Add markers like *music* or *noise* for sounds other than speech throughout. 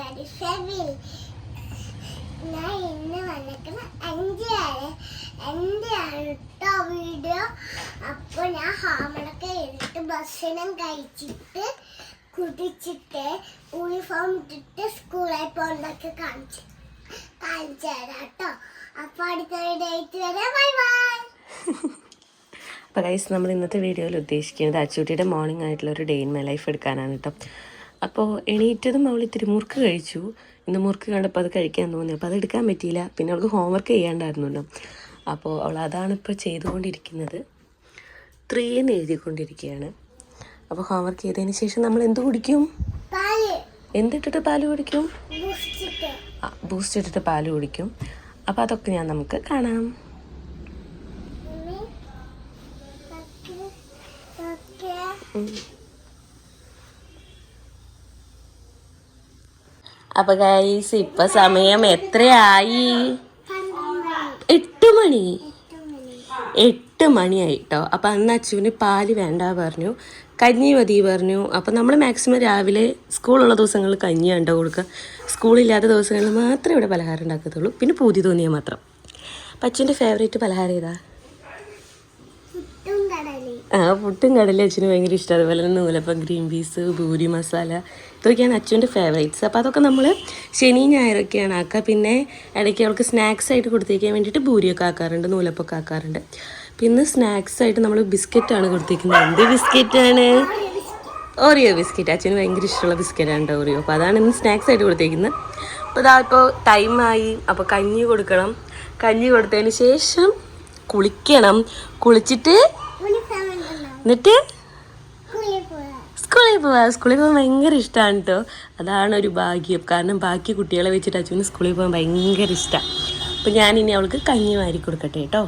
കൂട്ടുകാരി ഫെവിൽ ഞാൻ ഇന്ന് വന്നിരിക്കുന്ന എന്റെ ആണ് എന്റെ വീഡിയോ അപ്പോൾ ഞാൻ ഹാമണൊക്കെ ചെയ്തിട്ട് ഭക്ഷണം കഴിച്ചിട്ട് കുടിച്ചിട്ട് യൂണിഫോം ഇട്ടിട്ട് സ്കൂളിൽ പോകുന്നതൊക്കെ കാണിച്ചു കാണിച്ചു തരാം കേട്ടോ അപ്പോൾ അടുത്ത ഡേറ്റ് വരെ. ബൈ ബൈ *laughs* അപ്പോൾ ഗൈസ് നമ്മൾ ഇന്നത്തെ വീഡിയോയിൽ ഉദ്ദേശിക്കുന്നത് അച്ചുട്ടിയുടെ മോർണിംഗ് ആയിട്ടുള്ള ഒരു ഡേ ഇൻ മൈ ലൈഫ് എടുക്കാനാണ് കേട്ടോ അപ്പോൾ എണീറ്റതും അവൾ ഇത്തിരി മുറുക്ക് കഴിച്ചു. ഇന്ന് മുറുക്ക് കണ്ടപ്പോൾ അത് കഴിക്കാൻ തോന്നി. അപ്പോൾ അത് എടുക്കാൻ പറ്റിയില്ല. പിന്നെ അവൾക്ക് ഹോംവർക്ക് ചെയ്യാണ്ടായിരുന്നല്ലോ. അപ്പോൾ അവൾ അതാണ് ഇപ്പോൾ ചെയ്തുകൊണ്ടിരിക്കുന്നത്. ത്രീ എന്ന് എഴുതിക്കൊണ്ടിരിക്കുകയാണ്. അപ്പോൾ ഹോംവർക്ക് ചെയ്തതിന് ശേഷം നമ്മൾ എന്ത് കുടിക്കും? എന്തിട്ടിട്ട് പാൽ കുടിക്കും? ബൂസ്റ്റ് ഇട്ടിട്ട് പാൽ കുടിക്കും. അപ്പോൾ അതൊക്കെ ഞാൻ നമുക്ക് കാണാം. മമ്മി ഓക്കെ ഓക്കെ അപ്പൊ ഗൈസ് ഇപ്പൊ സമയം എത്രയായി? എട്ട് മണി. എട്ട് മണിയായി കേട്ടോ അപ്പൊ അന്ന് അച്ചുവിന് പാൽ വേണ്ട പറഞ്ഞു. കഞ്ഞി മതി പറഞ്ഞു. അപ്പൊ നമ്മൾ മാക്സിമം രാവിലെ സ്കൂളുള്ള ദിവസങ്ങളിൽ കഞ്ഞി കേട്ടോ കൊടുക്കുക സ്കൂളില്ലാത്ത ദിവസങ്ങളിൽ മാത്രമേ ഇവിടെ പലഹാരം ഉണ്ടാക്കത്തുള്ളൂ. പിന്നെ പൂതി തോന്നിയാൽ മാത്രം. അപ്പം അച്ഛന്റെ ഫേവറേറ്റ് പലഹാരം ഏതാ? ആ പുട്ടും കടലും അച്ഛന് ഭയങ്കര ഇഷ്ടം. അതുപോലെ തന്നെ നൂലപ്പം ഗ്രീൻ പീസ് ഭൂരി മസാല ഇതൊക്കെയാണ് അച്ഛന്റെ ഫേവറേറ്റ്സ് അപ്പോൾ അതൊക്കെ നമ്മൾ ശനി ഞായറൊക്കെയാണ് ആക്കുക. പിന്നെ ഇടയ്ക്ക് അവൾക്ക് സ്നാക്സ് ആയിട്ട് കൊടുത്തേക്കാൻ വേണ്ടിയിട്ട് ഭൂരിയൊക്കെ ആക്കാറുണ്ട് നൂലപ്പൊക്കെ ആക്കാറുണ്ട്. പിന്നെ സ്നാക്സ് ആയിട്ട് നമ്മൾ ബിസ്ക്കറ്റാണ് കൊടുത്തേക്കുന്നത്. എന്ത് ബിസ്ക്കറ്റാണ് ഓറിയോ ബിസ്ക്കറ്റ് അച്ഛന് ഭയങ്കര ഇഷ്ടമുള്ള ബിസ്ക്കറ്റാണ് ഓറിയോ അപ്പോൾ അതാണ് ഇന്ന് സ്നാക്സ് ആയിട്ട് കൊടുത്തേക്കുന്നത്. അപ്പോൾ ഇതാ ഇപ്പോൾ ടൈമായി അപ്പോൾ കഞ്ഞി കൊടുക്കണം. കഞ്ഞി കൊടുത്തതിന് ശേഷം കുളിക്കണം. കുളിച്ചിട്ട് എന്നിട്ട് സ്കൂളിൽ പോവാ. സ്കൂളിൽ പോകാൻ ഭയങ്കര ഇഷ്ടമാണ് കേട്ടോ അതാണ് ഒരു ഭാഗ്യം. കാരണം ബാക്കി കുട്ടികളെ വെച്ചിട്ട് അച്ഛന് സ്കൂളിൽ പോകാൻ ഭയങ്കര ഇഷ്ടമാണ് അപ്പം ഇനി അവൾക്ക് കഞ്ഞി വാരി കൊടുക്കട്ടെ കേട്ടോ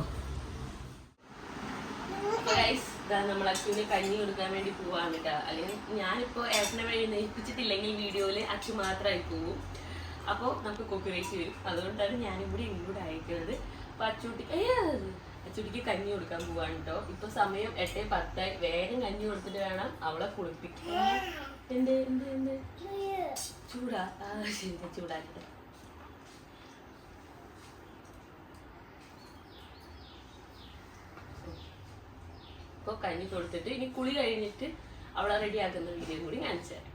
നമ്മൾ അച്ഛന് കഞ്ഞി കൊടുക്കാൻ വേണ്ടി പോവാണ് കേട്ടോ അല്ലെങ്കിൽ ഞാനിപ്പോൾ ഏട്ടനെ വഴി നയിപ്പിച്ചിട്ടില്ലെങ്കിൽ വീഡിയോയിൽ അച്ഛൻ മാത്രമായി പോവും. അപ്പോൾ നമുക്ക് കോപ്പിറൈറ്റ് വരും. അതുകൊണ്ടാണ് ഞാനിവിടെ ഇൻക്ലൂഡ് അയക്കുന്നത് അച്ചുട്ടി അച്ചൂട്ടി ഏയ് അച്ചൂട്ടിക്ക് കഞ്ഞി കൊടുക്കാൻ പോവാണ് കേട്ടോ ഇപ്പൊ സമയം എട്ട് പത്തായി. വേഗം കഞ്ഞി കൊടുത്തിട്ട് വേണം അവളെ കുളിപ്പിക്കാൻ. എന്ത് എന്ത് എന്ത്? ചൂടാ. ആ ശരി ചൂടാക്കട്ടെ. ഇപ്പോൾ കഞ്ഞി കൊടുത്തിട്ട് ഇനി കുളി കഴിഞ്ഞിട്ട് അവളെ റെഡിയാക്കുന്ന വീഡിയോ കൂടി കാണിച്ചു തരാം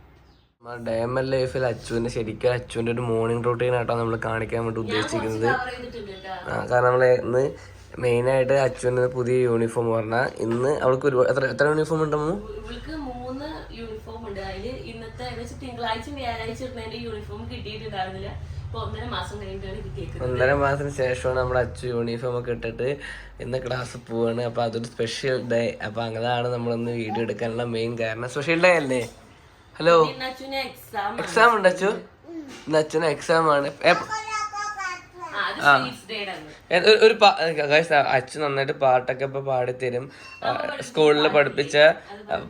ഡയമൻ ലൈഫിൽ അച്ചുവിന്റെ ശരിക്കും അച്ചുവിന്റെ ഒരു മോർണിംഗ് റൂട്ടീൻ ആട്ടോ നമ്മൾ കാണിക്കാൻ വേണ്ടി ഉദ്ദേശിക്കുന്നത് കാരണം നമ്മളെ ഇന്ന് മെയിൻ ആയിട്ട് അച്ചുവിന് പുതിയ യൂണിഫോം പറഞ്ഞാൽ ഇന്ന് അവൾക്ക് ഒരു എത്ര എത്ര യൂണിഫോം ഉണ്ടമ്മു മൂന്ന് യൂണിഫോം ഉണ്ട്. അതിൽ ഇന്നത്തെ തിങ്കളാഴ്ച വ്യാഴാഴ്ച ഇടുന്നതിന്റെ യൂണിഫോം കിട്ടിയിട്ടുണ്ടായിരുന്നില്ല. ഒന്നര മാസത്തിന് ശേഷമാണ് നമ്മുടെ അച്ചു യൂണിഫോം ഒക്കെ ഇട്ടിട്ട് ഇന്ന് ക്ലാസ് പോവാണ്. അപ്പൊ അതൊരു സ്പെഷ്യൽ ഡേ അപ്പൊ അങ്ങനെയാണ് നമ്മളൊന്ന് വീഡിയോ എടുക്കാനുള്ള മെയിൻ കാരണം. സ്പെഷ്യൽ ഡേ അല്ലേ? ഹലോ അച്ഛന് എക്സാം ഉണ്ട് അച്ചു ഇന്ന് അച്ഛന് എക്സാം ആണ്. ഒരു- അച്ഛൻ നന്നായിട്ട് പാട്ടൊക്കെ ഇപ്പൊ പാടിത്തരും. സ്കൂളിൽ പഠിപ്പിച്ച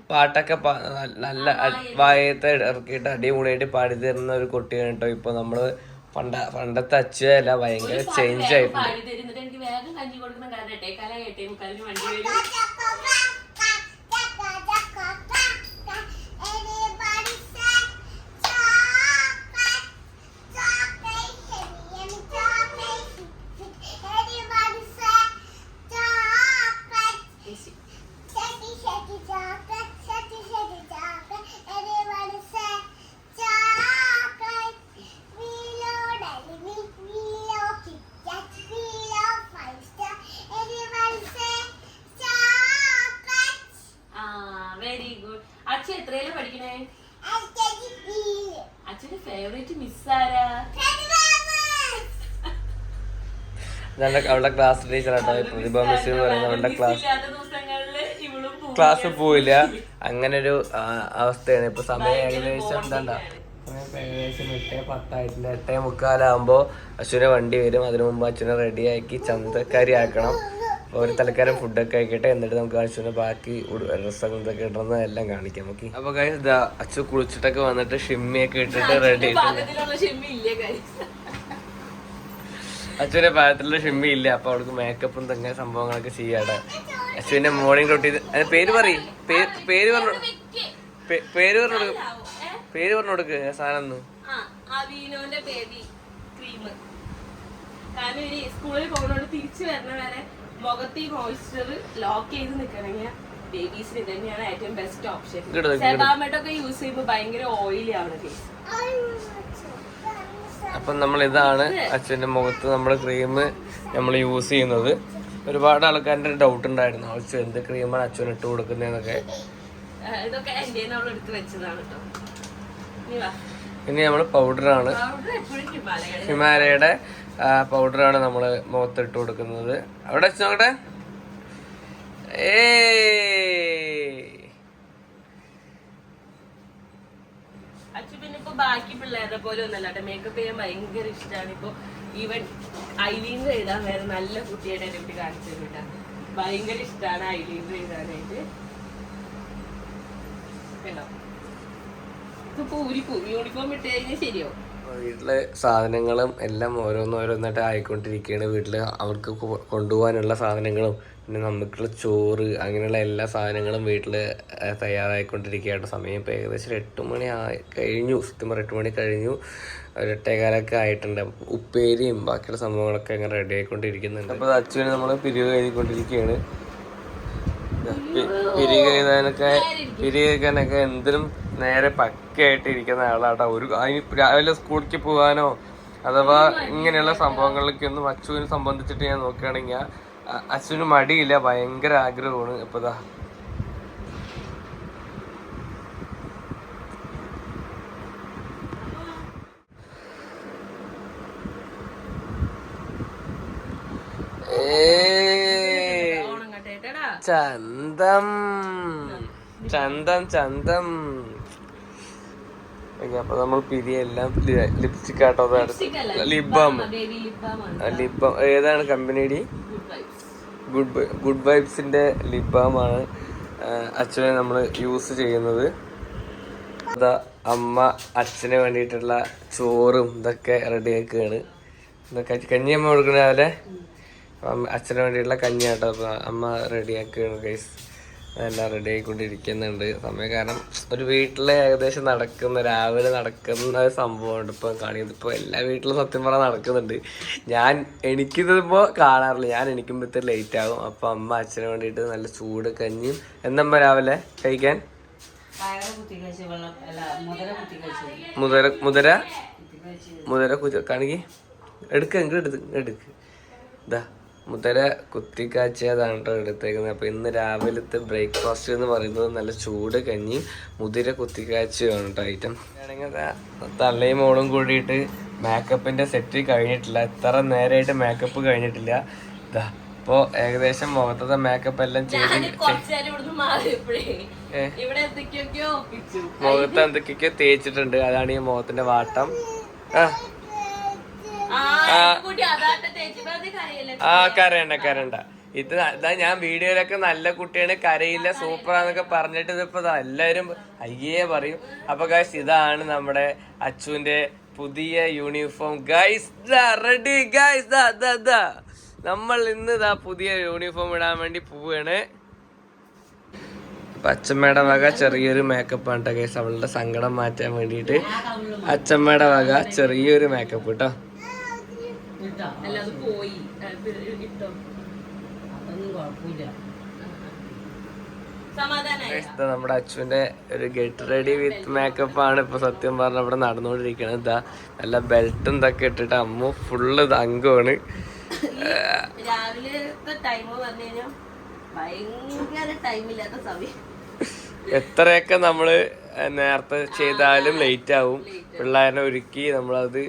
പാട്ടൊക്കെ പാ- നല്ല വായത്തെ ഇറക്കിയിട്ട് അടിപൊളിയായിട്ട് പാടിത്തരുന്ന ഒരു കുട്ടിയാണ് കേട്ടോ. ഇപ്പൊ നമ്മൾ പണ്ട പണ്ടത്തെ അച്ഛല്ല ഭയങ്കര ചേഞ്ച് ആയിട്ടുണ്ട്. എത്രയിലും പഠിക്കണേ. അച്ഛന്റെ ഫേവറേറ്റ് മിസ് ആരാ? അവളുടെ ക്ലാസ് പ്രതിഭ മിസ് എന്ന് പറയുന്നത് അവളുടെ ക്ലാസ്. ക്ലാസ് പോവില്ല. അങ്ങനെ ഒരു അവസ്ഥയാണ്. ഇപ്പൊ സമയം ഏകദേശം എന്താണ്ട ഏകദേശം എട്ടേ പത്തായിട്ടില്ല. എട്ടേ മുക്കാലാകുമ്പോ അച്ഛനെ വണ്ടി വരും. അതിനു മുമ്പ് അച്ഛനെ റെഡിയാക്കി ചന്തക്കാരി ആക്കണം ഒരു തലക്കാരം ഫുഡൊക്കെ കഴിക്കട്ടെ എന്നിട്ട് നമുക്ക് അച്ഛനെ ബാക്കി ഡ്രസ്സൊക്കെ ഇതൊക്കെ ഇടുന്ന എല്ലാം കാണിക്കാം ഓക്കെ അപ്പൊ guys, ഇതാ അച്ഛൻ കുളിച്ചിട്ടൊക്കെ വന്നിട്ട് ഷിമ്മിയൊക്കെ ഇട്ടിട്ട് റെഡി അച്ഛന്റെ പാകത്തിലുള്ള ഷെമ്മി ഇല്ലേ കാര്യം അപ്പൊ അവൾക്ക് മേക്കപ്പും തന്നെ സംഭവങ്ങളൊക്കെ ചെയ്യാടെ. അച്ഛന്റെ മോർണിംഗ് റൊട്ടീൻ പേര് പറയും. പേര് പറഞ്ഞു പേര് പറഞ്ഞു കൊടുക്ക്. പേര് പറഞ്ഞു കൊടുക്ക് സാധനം സ്കൂളിൽ പോകുന്നോണ്ട് തിരിച്ചു വരണ വരെ മുഖത്ത് ഈ മോയ്സ്ചർ ലോക്ക് ചെയ്ത് നിൽക്കണമെങ്കിൽ ബേബീസിന് തന്നെയാണ് ഏറ്റവും ബെസ്റ്റ് ഓപ്ഷൻ സെബാമെട്ടൊക്കെ യൂസ് ചെയ്യുമ്പോൾ ഭയങ്കര ഓയിലി ആണ് ഫേസ് അപ്പം നമ്മൾ ഇതാണ് അച്ഛന്റെ മുഖത്ത് നമ്മൾ ക്രീം നമ്മൾ യൂസ് ചെയ്യുന്നത്. ഒരുപാട് ആൾക്കാരുടെ ഡൗട്ട് ഉണ്ടായിരുന്നു. അച്ഛൻ എന്ത് ക്രീമാണ് അച്ഛൻ ഇട്ട് കൊടുക്കുന്നതെന്നൊക്കെ? ഇതൊക്കെ എന്റെ നമ്മൾ എടുത്ത് വെച്ചതാണ് കേട്ടോ ഇനി നമ്മൾ പൗഡറാണ് പൗഡർ ആണ്. ഹിമാലയുടെ ഹിമാലയയുടെ പൗഡറാണ് നമ്മൾ മുഖത്ത് ഇട്ട് കൊടുക്കുന്നത്. അവിടെ വെച്ച് നോക്കട്ടെ. ഏ ബാക്കി പിള്ളേരുടെ പോലെ ഒന്നല്ല മേക്കപ്പ് ചെയ്യാൻ ഭയങ്കര ഇഷ്ടമാണ് ഇപ്പൊ ഈവൻ ഐലീനർ എഴുതാൻ വരെ നല്ല കുട്ടിയുടെ എനിക്ക് കാണിച്ചു കേട്ടോ. ഭയങ്കര ഇഷ്ടമാണ് ഐലീനർ എഴുതാനായിട്ട് കേട്ടോ ഇപ്പൊ യൂണിഫോം ഇട്ട് കഴിഞ്ഞാൽ ശരിയോ വീട്ടിലെ സാധനങ്ങളും എല്ലാം ഓരോന്നോരോന്നായിട്ട് ആയിക്കൊണ്ടിരിക്കുകയാണ് വീട്ടിൽ അവർക്ക് കൊണ്ടുപോകാനുള്ള സാധനങ്ങളും പിന്നെ നമുക്കുള്ള ചോറ് അങ്ങനെയുള്ള എല്ലാ സാധനങ്ങളും വീട്ടിൽ തയ്യാറായിക്കൊണ്ടിരിക്കുകയാണ്. സമയം ഇപ്പോൾ ഏകദേശം എട്ട് മണി ആയി കഴിഞ്ഞു. സത്യം എട്ട് മണി കഴിഞ്ഞു. ഒരു എട്ടേകാലൊക്കെ ആയിട്ടുണ്ട്. ഉപ്പേരിയും ബാക്കിയുള്ള സംഭവങ്ങളൊക്കെ അങ്ങനെ റെഡി ആയിക്കൊണ്ടിരിക്കുന്നുണ്ട്. അപ്പോൾ അച്ഛന് നമ്മൾ പിരിവ് എഴുതിക്കൊണ്ടിരിക്കുകയാണ് പി- പിരിവ് എഴുതാനൊക്കെ പിരിവ് എഴുതാനൊക്കെ എന്തിനും നേരെ പക്കയായിട്ട് ഇരിക്കുന്ന ആളാട്ടോ. ഒരു അതിന് രാവിലെ സ്കൂളിലേക്ക് പോകാനോ അഥവാ ഇങ്ങനെയുള്ള സംഭവങ്ങളിലേക്കൊന്നും അച്ചുവിനെ സംബന്ധിച്ചിട്ട് ഞാൻ നോക്കുകയാണെങ്കിൽ അച്ഛന് മടിയില്ല ഭയങ്കര ആഗ്രഹമാണ്. ഇപ്പൊ കട്ടേട്ടടാ ചന്തം. ചന്തം ചന്തം. അപ്പൊ നമ്മൾ പിരിയെല്ലാം ലിപ്സ്റ്റിക് ആട്ടോ ലിബാം ലിബാം ഏതാണ് കമ്പനിയുടെ ഗുഡ് ഗുഡ് വൈബ്സിന്റെ ലിബാമാണ് അച്ഛനെ നമ്മൾ യൂസ് ചെയ്യുന്നത്. അതാ അമ്മ അച്ഛന് വേണ്ടിയിട്ടുള്ള ചോറും ഇതൊക്കെ റെഡിയാക്കുകയാണ് ഇതൊക്കെ കഞ്ഞിയമ്മ കൊടുക്കണ രാവിലെ? അച്ഛന് വേണ്ടിയിട്ടുള്ള കഞ്ഞി ആട്ടോ അപ്പൊ അമ്മ റെഡിയാക്കുകയാണ് ഗൈസ് അതെല്ലാം റെഡി ആയിക്കൊണ്ടിരിക്കുന്നുണ്ട്. സമയം കാരണം ഒരു വീട്ടിലെ ഏകദേശം നടക്കുന്ന രാവിലെ നടക്കുന്ന ഒരു സംഭവമുണ്ട് ഇപ്പം കാണിക്കുന്നത്. ഇപ്പോൾ എല്ലാ വീട്ടിലും സത്യം പറഞ്ഞാൽ നടക്കുന്നുണ്ട്. ഞാൻ എനിക്കിതിപ്പോൾ കാണാറില്ല. ഞാൻ എനിക്കുമ്പോൾ ലേറ്റ് ആകും. അപ്പം അമ്മ അച്ഛന് വേണ്ടിയിട്ട് നല്ല ചൂട് കഞ്ഞി എന്നമ്മ രാവിലെ കഴിക്കാൻ? മുതര മുതര മുതര? കുച്ച കാണിക്ക്. എടുക്ക എടുത്ത് എടുക്ക് ഇതാ മുതര കുത്തിക്കാച്ചിയതാണ് കേട്ടോ എടുത്തേക്കുന്നത്. അപ്പൊ ഇന്ന് രാവിലത്തെ ബ്രേക്ക്ഫാസ്റ്റ് എന്ന് പറയുന്നത് നല്ല ചൂട് കഞ്ഞി മുതിര കുത്തിക്കാച്ചിയാണ് കേട്ടോ ഐറ്റം ആണെങ്കിൽ തള്ളയും മോളും കൂടിയിട്ട് മേക്കപ്പിന്റെ സെറ്റ് കഴിഞ്ഞിട്ടില്ല. എത്ര നേരമായിട്ട് മേക്കപ്പ് കഴിഞ്ഞിട്ടില്ല. ഇതാ അപ്പോൾ ഏകദേശം മുഖത്തത്തെ മേക്കപ്പ് എല്ലാം ചെയ്ത് മുഖത്ത് എന്തൊക്കെയൊക്കെയോ മുഖത്ത് തേച്ചിട്ടുണ്ട്. അതാണ് ഈ മുഖത്തിന്റെ വാട്ടം. ആ ആ കരയണ്ട കരണ്ട ഇത് ഇതാ ഞാൻ വീഡിയോയിലൊക്കെ നല്ല കുട്ടിയാണ് കരയില്ല സൂപ്പറാന്നൊക്കെ പറഞ്ഞിട്ട് ഇതിപ്പോ എല്ലാരും അയ്യേ പറയും. അപ്പൊ ഗൈസ് ഇതാണ് നമ്മുടെ അച്ചുവിന്റെ പുതിയ യൂണിഫോം ഗൈസ് റെഡി ഗൈസ് നമ്മൾ ഇന്ന് ഇതാ പുതിയ യൂണിഫോം ഇടാൻ വേണ്ടി പോവുകയാണ് അപ്പൊ അച്ഛമ്മയുടെ വക ചെറിയൊരു മേക്കപ്പ് ആണ് കേട്ടോ ഗൈസ് അവളുടെ സങ്കടം മാറ്റാൻ വേണ്ടിയിട്ട് അച്ഛമ്മയുടെ വക ചെറിയൊരു മേക്കപ്പ് കേട്ടോ പോയി. ഇട്ടോ. നമ്മുടെ അച്ഛന്റെ ഒരു ഗെറ്റ് റെഡി വിത്ത് മേക്കപ്പ് ആണ് ഇപ്പൊ സത്യം പറഞ്ഞ ഇവിടെ നടന്നുകൊണ്ടിരിക്കുന്നത് ഇതാ നല്ല ബെൽറ്റും ഇതൊക്കെ ഇട്ടിട്ട് അമ്മു ഫുള്ള് അംഗമാണ്. രാവിലത്തെ ടൈം പറഞ്ഞു കഴിഞ്ഞാൽ ഭയങ്കര ടൈമില്ലാത്ത സമയം. എത്രയൊക്കെ നമ്മൾ നേരത്തെ ചെയ്താലും ലേറ്റ് ആവും. പിള്ളേരെ ഒരുക്കി നമ്മളത്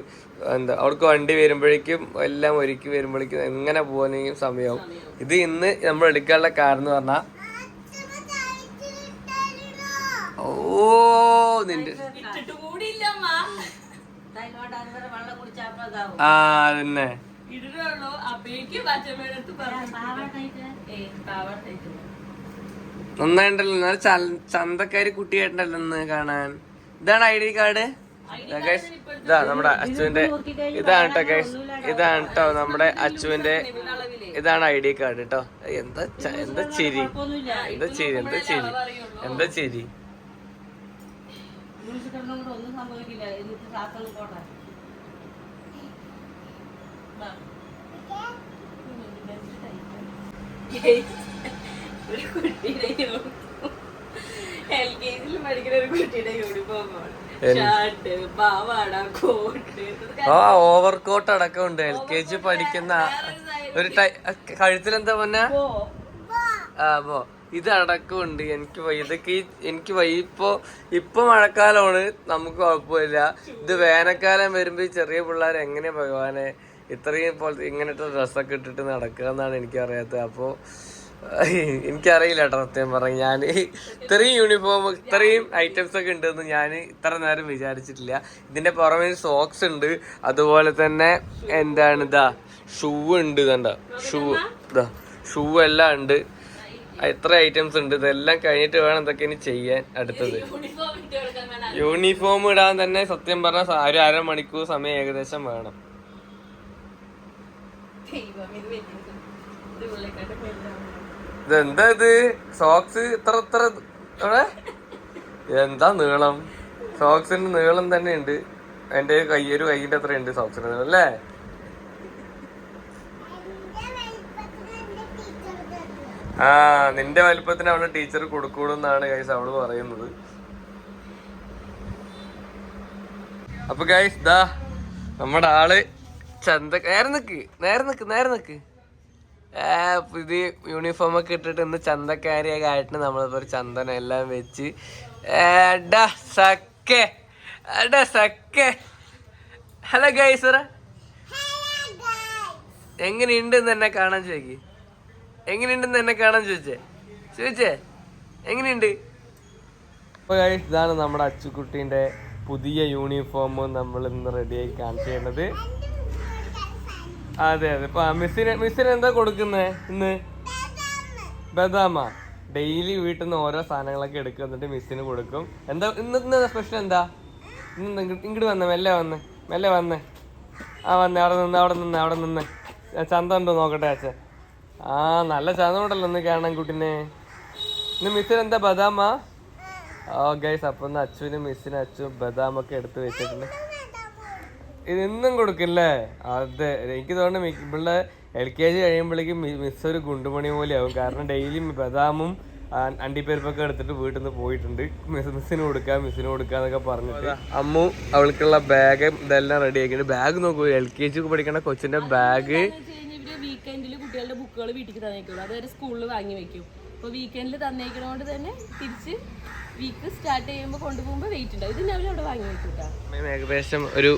എന്താ അവർക്ക് വണ്ടി വരുമ്പോഴേക്കും എല്ലാം ഒരുക്കി വരുമ്പോഴേക്കും എങ്ങനെ പോകാനെങ്കിലും സമയമാവും. ഇത് ഇന്ന് നമ്മൾ എടുക്കാനുള്ള കാരണം എന്ന് പറഞ്ഞാൽ ഓ നിന്റെ ആ അതന്നെ. നന്നായിട്ടുണ്ടല്ലോ ചന്തക്കാരി കുട്ടിയായിട്ടുണ്ടല്ലോ കാണാൻ. ഇതാണ് ഐ ഡി കാർഡ്. ഇതാ നമ്മുടെ അച്ചുവിന്റെ ഇതാണ് കേട്ടോ ഗൈസ് ഇതാണ് കേട്ടോ നമ്മുടെ അച്ചുവിന്റെ ഇതാണ് ഐ ഡി കാർഡ് കേട്ടോ എന്താ എന്താ ചിരി? എന്താ ചിരി എന്താ ചിരി? എന്താ ചിരി. ഒരു കുട്ടിയുടെ എൽ കെ ജിയിൽ പഠിക്കുന്ന ഒരു കുട്ടിയുടെ യൂണിഫോമാണ് ആ ഓവർ കോട്ട്. അടക്കം ഉണ്ട് എൽ കെ ജി പഠിക്കുന്ന ഒരു ടൈ കഴുത്തിലെന്താ പറഞ്ഞ ആ പോ. ഇത് അടക്കമുണ്ട്. എനിക്ക് ഇതൊക്കെ എനിക്ക് വയ്യ. ഇപ്പൊ ഇപ്പൊ മഴക്കാലമാണ്. നമുക്ക് കുഴപ്പമില്ല. ഇത് വേനൽക്കാലം വരുമ്പോ ഈ ചെറിയ പിള്ളേർ എങ്ങനെ ഭഗവാനെ ഇത്രയും പോലത്തെ ഇങ്ങനത്തെ ഡ്രസ്സൊക്കെ ഇട്ടിട്ട് നടക്കുക എന്നാണ് എനിക്കറിയാത്തത്. അപ്പോ എനിക്കറിയില്ല കേട്ടോ സത്യം പറഞ്ഞു. ഞാൻ ഇത്രയും യൂണിഫോം ഇത്രയും ഐറ്റംസ് ഒക്കെ ഉണ്ടെന്ന് ഞാൻ ഇത്ര നേരം വിചാരിച്ചിട്ടില്ല. ഇതിന്റെ പുറമെ സോക്സ് ഉണ്ട്. അതുപോലെ തന്നെ എന്താണ് ഇതാ ഷൂ ഉണ്ട് ഇതണ്ട ഷൂ ഇതാ ഷൂ എല്ലാം ഉണ്ട്. എത്ര ഐറ്റംസ് ഉണ്ട്. ഇതെല്ലാം കഴിഞ്ഞിട്ട് വേണം ഇതൊക്കെ ഇനി ചെയ്യാൻ അടുത്തത്. യൂണിഫോം ഇടാൻ തന്നെ സത്യം പറഞ്ഞ ഒരു അരമണിക്കൂർ സമയം ഏകദേശം വേണം. ഇതെന്താ ഇത്? സോക്സ്? ഇത്ര ഇത്ര അവിടെ എന്താ നീളം? സോക്സിന്റെ നീളം തന്നെ ഉണ്ട് എന്റെ കൈ ഒരു കൈയിന്റെ അത്ര ഉണ്ട് സോക്സിന്റെ നീളം അല്ലേ? ആ നിന്റെ വലിപ്പത്തിന് അവളുടെ ടീച്ചർ കൊടുക്കൂടുന്നാണ് ഗൈസ് അവൾ പറയുന്നത്. അപ്പൊ ഗൈസ് ദാ നമ്മുടെ ആൾ ചന്ത നേരെ നിക്ക് നേരെ നിക്ക് നേരെ നിക്ക്. ഇത് യൂണിഫോം ഒക്കെ ഇട്ടിട്ട് ഇന്ന് ചന്തക്കാരിയൊക്കെ ആയിട്ട് നമ്മളിപ്പോ ഒരു ചന്ദനം എല്ലാം വെച്ച്. സക്കേ സക്കേ ഹലോ ഗൈസ് എങ്ങനെയുണ്ട് എന്നെ കാണാൻ ചോദിക്ക്. എങ്ങനെയുണ്ടെന്ന് എന്നെ കാണാൻ ചോദിച്ചേ? ചോദിച്ചേ? എങ്ങനെയുണ്ട്? ഇതാണ് നമ്മുടെ അച്ചുക്കുട്ടീന്റെ പുതിയ യൂണിഫോം നമ്മൾ ഇന്ന് റെഡിയായി കാണിച്ചു തരുന്നത്. അതെ അതെ. മിസ്സിന് മിസ്സിന് എന്താ കൊടുക്കുന്നേ ഇന്ന്? ബദാമ. ഡെയിലി വീട്ടിൽ നിന്ന് ഓരോ സാധനങ്ങളൊക്കെ എടുക്കും എന്നിട്ട് മിസ്സിന് കൊടുക്കും. എന്താ ഇന്നത്തെ സ്പെഷ്യൽ എന്താ ഇന്ന് ഇങ്ങോട്ട് വന്നേ മെല്ലെ വന്ന് മെല്ലെ വന്നേ. ആ വന്നേ അവിടെ നിന്ന് അവിടെ നിന്ന് അവിടെ നിന്ന്. ചന്ത ഉണ്ടോ നോക്കട്ടെ അച്ഛൻ. ആ നല്ല ചന്ത ഉണ്ടല്ലോ ഒന്ന് കാണാൻ കുട്ടിനെ. ഇന്ന് മിസ്സിന് എന്താ ബദാമ? ഓ ഗൈസ് അപ്പൊ അച്ഛനും മിസ്സിനും അച്ഛനും ബദാമൊക്കെ എടുത്ത് വെച്ചിട്ടുണ്ട്. ഇത് ഇന്നും കൊടുക്കില്ലേ? അതെ എനിക്ക് തോന്നുന്നു ഇവിടെ എൽ കെ ജി കഴിയുമ്പോഴേക്കും മിസ് ഒരു ഗുണ്ടുമണി പോലെ ആവും കാരണം ഡെയിലി ബദാമും അണ്ടിപ്പരിപ്പൊക്കെ എടുത്തിട്ട് വീട്ടിൽ നിന്ന് പോയിട്ടുണ്ട്. മിസ് മിസ്സിന് കൊടുക്കാം മിസ്സിന് കൊടുക്കാം എന്നൊക്കെ പറഞ്ഞിട്ട്. അമ്മു അവൾക്കുള്ള ബാഗ് ഇതെല്ലാം റെഡി ആക്കിയിട്ട് ബാഗ് നോക്കൂ എൽ കെ ജി പഠിക്കേണ്ട കൊച്ചിന്റെ ബാഗ് വീക്കെൻഡിൽ കുട്ടികളുടെ ബുക്കുകൾ വീട്ടിൽ തന്നേക്കുള്ളൂ. അതുവരെ സ്കൂളിൽ വാങ്ങി വെക്കും. അപ്പോൾ വീക്കെൻഡിൽ തന്നേക്കണോണ്ട് തന്നെ തിരിച്ച് വീക്ക് സ്റ്റാർട്ട് ചെയ്യുമ്പോൾ കൊണ്ടുപോകുമ്പോൾ വെയിറ്റ് ഉണ്ടാവും ഇത് ഞാൻ അവിടെ വാങ്ങി വെച്ചിട്ടാണ് കേട്ടോ ഏകദേശം ഒരു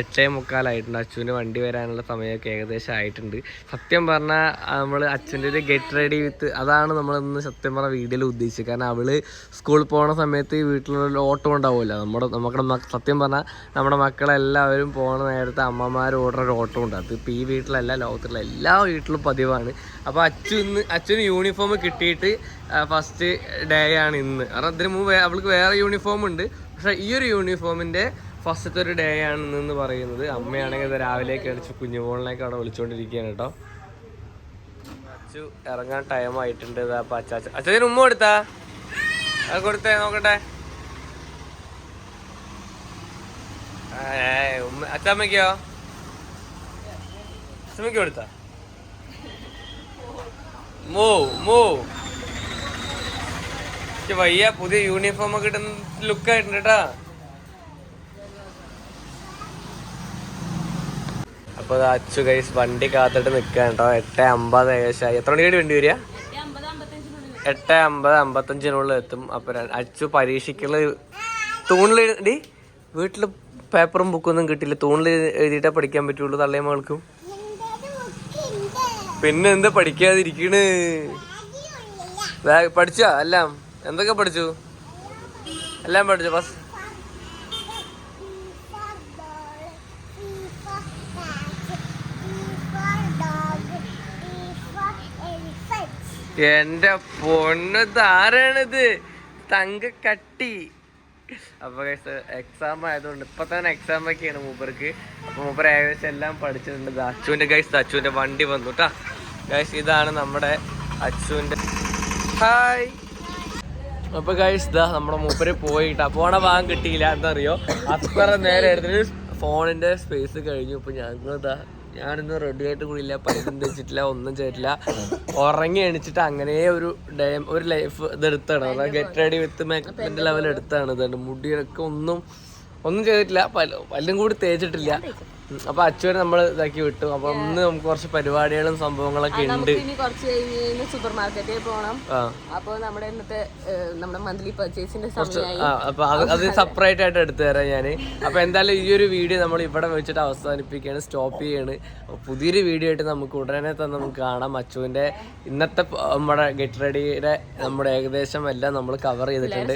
എട്ടേ മുക്കാലായിട്ടുണ്ട്. അച്ഛന്റെ വണ്ടി വരാനുള്ള സമയമൊക്കെ ഏകദേശം ആയിട്ടുണ്ട്. സത്യം പറഞ്ഞാൽ നമ്മൾ അച്ഛന്റെ ഒരു ഗെറ്റ് റെഡി വിത്ത് അതാണ് നമ്മളിന്ന് സത്യം പറഞ്ഞ വീഡിയോയിൽ ഉദ്ദേശിച്ചത്. കാരണം അവൾ സ്കൂളിൽ പോകുന്ന സമയത്ത് വീട്ടിലുള്ള ഓട്ടം ഉണ്ടാവുമല്ലോ. നമ്മുടെ നമ്മുടെ സത്യം പറഞ്ഞാൽ നമ്മുടെ മക്കളെല്ലാവരും പോകുന്ന നേരത്തെ അമ്മമാർ ഓടുന്ന ഒരു ഓട്ടം ഉണ്ട്. അത് ഇപ്പോൾ ഈ വീട്ടിലല്ല ലോകത്തിലുള്ള എല്ലാ വീട്ടിലും പതിവാണ്. അപ്പോൾ അച്ഛൻ ഇന്ന് അച്ഛന് യൂണിഫോം കിട്ടിയിട്ട് ഫസ്റ്റ് ഡേ ആണ് ഇന്ന്. കാരണം അതിന് മുമ്പ് അവൾക്ക് വേറെ യൂണിഫോം ഉണ്ട്. പക്ഷെ ഈ ഒരു യൂണിഫോമിന്റെ ഫസ്റ്റത്തെ ഒരു ഡേ ആണെന്ന് പറയുന്നത് അമ്മയാണെങ്കിൽ ഇത് രാവിലെ കഴിച്ച് കുഞ്ഞുമോളിലേക്ക് അവിടെ വിളിച്ചുകൊണ്ടിരിക്കുകയാണ് കേട്ടോ. അച്ചു ഇറങ്ങാൻ ടൈം ആയിട്ടുണ്ട്. അപ്പൊ അച്ചാച്ച അച്ഛന് ഉമ്മ കൊടുത്താ? അത് കൊടുത്തേ നോക്കട്ടെ. ഉമ്മ അച്ഛമ്മയ്ക്ക് കൊടുത്താ? മോ മോ. വയ്യ പുതിയ യൂണിഫോം ഒക്കെ ഇടുന്ന ലുക്ക് ആയിട്ടുണ്ട് കേട്ടാ. അപ്പൊ അച്ഛു കൈസ് വണ്ടി കാത്തിട്ട് നിക്കാൻ കേട്ടോ. എട്ട് അമ്പത് ഏകദേശം എത്ര മണിക്കായി വണ്ടി വരിക? എട്ട് അമ്പത് അമ്പത്തഞ്ചിനുള്ളിൽ എത്തും. അപ്പൊ അച്ഛു പരീക്ഷയ്ക്കുള്ള തൂണിൽ വീട്ടിൽ പേപ്പറും ബുക്കൊന്നും കിട്ടില്ല തൂണിൽ എഴുതിയിട്ടേ പഠിക്കാൻ പറ്റുള്ളൂ തള്ളയമ്മകൾക്കും പിന്നെ എന്താ പഠിക്കാതിരിക്കണ്? പഠിച്ചോ എല്ലാം? എന്തൊക്കെ പഠിച്ചു? എല്ലാം പഠിച്ചു? ബസ് എന്റെ പൊണ്ണ് താരാണിത് തങ്ക കട്ടി അപ്പൊ എക്സാം ആയതുകൊണ്ട് ഇപ്പൊ തന്നെ എക്സാം ഒക്കെയാണ് മൂപ്പർക്ക്. അപ്പൊ മൂപ്പർ ഏകദേശം എല്ലാം പഠിച്ചിട്ടുണ്ട്. അച്ചുവിന്റെ ഗൈസ് അച്ചുവിന്റെ വണ്ടി വന്നു കേട്ടാ ഗൈസ് ഇതാണ് നമ്മുടെ അച്ചുവിന്റെ ഹായ് അപ്പൊ ഗൈസ് ഇതാ നമ്മുടെ മൂപ്പര് പോയിട്ട് പോണ ഭാഗം കിട്ടിയില്ല. എന്താ അറിയോ അത്ര നേരെ എടുത്തിട്ട് ഫോണിന്റെ സ്പേസ് കഴിഞ്ഞു. ഇപ്പൊ ഞങ്ങൾ ഇതാ ഞാനിന്ന് റെഡി ആയിട്ട് കൂടിയില്ല പൈസ വെച്ചിട്ടില്ല ഒന്നും ചെയ്തിട്ടില്ല. ഉറങ്ങി എണിച്ചിട്ട് അങ്ങനെ ഒരു ഡേ ഒരു ലൈഫ് ഇത് എടുത്താണ്. ഗെറ്റ് റെഡി വിത്ത് മേക്കപ്പിന്റെ ലെവൽ എടുത്താണ്. ഇതുണ്ട് മുടിയൊക്കെ ഒന്നും ഒന്നും ചെയ്തിട്ടില്ല. പല- പല്ലും കൂടി തേച്ചിട്ടില്ല. അപ്പൊ അച്ചുവരെ നമ്മൾ ഇതാക്കി വിട്ടു. അപ്പൊ ഇന്ന് നമുക്ക് കുറച്ച് പരിപാടികളും സംഭവങ്ങളൊക്കെ ഉണ്ട്. ഇനി കുറച്ച് കഴിഞ്ഞ് സൂപ്പർ മാർക്കറ്റിൽ പോകണം ആ. അപ്പോൾ നമ്മുടെ ഇന്നത്തെ നമ്മുടെ മന്ത്ലി പർച്ചേസിന്റെ അപ്പൊ അത് സെപ്പറേറ്റ് ആയിട്ട് എടുത്തു തരാം ഞാൻ. അപ്പൊ എന്തായാലും ഈ ഒരു വീഡിയോ നമ്മൾ ഇവിടെ വെച്ചിട്ട് അവസാനിപ്പിക്കുകയാണ് സ്റ്റോപ്പ് ചെയ്യാണ്. അപ്പൊ പുതിയൊരു വീഡിയോ ആയിട്ട് നമുക്ക് ഉടനെ തന്നെ നമുക്ക് കാണാം. അച്ചുവിന്റെ ഇന്നത്തെ നമ്മുടെ ഗെറ്റ് റെഡിയുടെ നമ്മുടെ ഏകദേശം എല്ലാം നമ്മൾ കവർ ചെയ്തിട്ടുണ്ട്.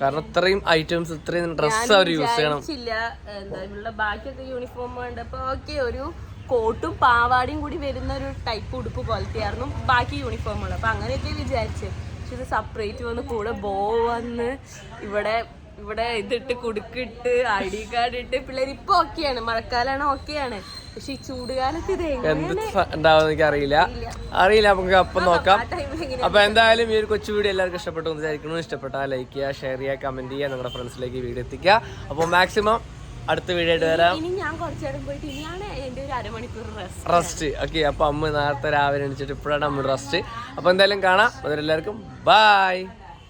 കാരണം ഇത്രയും ഐറ്റംസ് ഇത്രയും ഡ്രസ്സ് അവർ യൂസ് ചെയ്യണം. ബാക്കിയൊക്കെ യൂണിഫോം ഉണ്ട്. അപ്പൊ ഓക്കെ ഒരു കോട്ടും പാവാടിയും കൂടി വരുന്ന ഒരു ടൈപ്പ് ഉടുപ്പ് പോലത്തെ ആയിരുന്നു ബാക്കി യൂണിഫോമുകൾ അപ്പൊ അങ്ങനെയൊക്കെ വിചാരിച്ച്. പക്ഷെ ഇത് സെപ്പറേറ്റ് വന്ന് കൂടെ ബോ വന്ന് ഇവിടെ ഇവിടെ ഇതിട്ട് കുടുക്കിട്ട് ഐ കാർഡ് ഇട്ട് പിള്ളേർ ഇപ്പൊ ഓക്കെയാണ് മഴക്കാലാണ് ഓക്കെയാണ് പക്ഷെ ഈ ചൂടുകാലത്ത് ഇത് എന്ത് ഉണ്ടാവും എനിക്ക് അറിയില്ല. അറിയില്ല നമുക്ക് അപ്പം നോക്കാം. അപ്പൊ എന്തായാലും ഈ ഒരു കൊച്ചു വീഡിയോ എല്ലാവർക്കും ഇഷ്ടപ്പെട്ടു എന്ന് വിചാരിക്കുന്നു. ഇഷ്ടപ്പെട്ടാൽ ലൈക്ക് ചെയ്യുക ഷെയർ ചെയ്യുക കമന്റ് ചെയ്യുക നിങ്ങളുടെ ഫ്രണ്ട്സിലേക്ക് വീഡിയോ എത്തിക്കുക. അപ്പോൾ മാക്സിമം അടുത്ത വീഡിയോ ആയിട്ട് വരാം. ഇനി ഞാൻ കുറച്ചേരം പോയിട്ട് ഇനിയാണ് എന്റെ ഒരു അരമണിക്കൂർ റെസ്റ്റ് റെസ്റ്റ് ഓക്കെ അപ്പൊ അമ്മ നേരത്തെ രാവിലെ എണിച്ചിട്ട് ഇപ്പോഴാണ് അമ്മ റെസ്റ്റ് അപ്പൊ എന്തായാലും കാണാം. അതെല്ലാവർക്കും ബൈ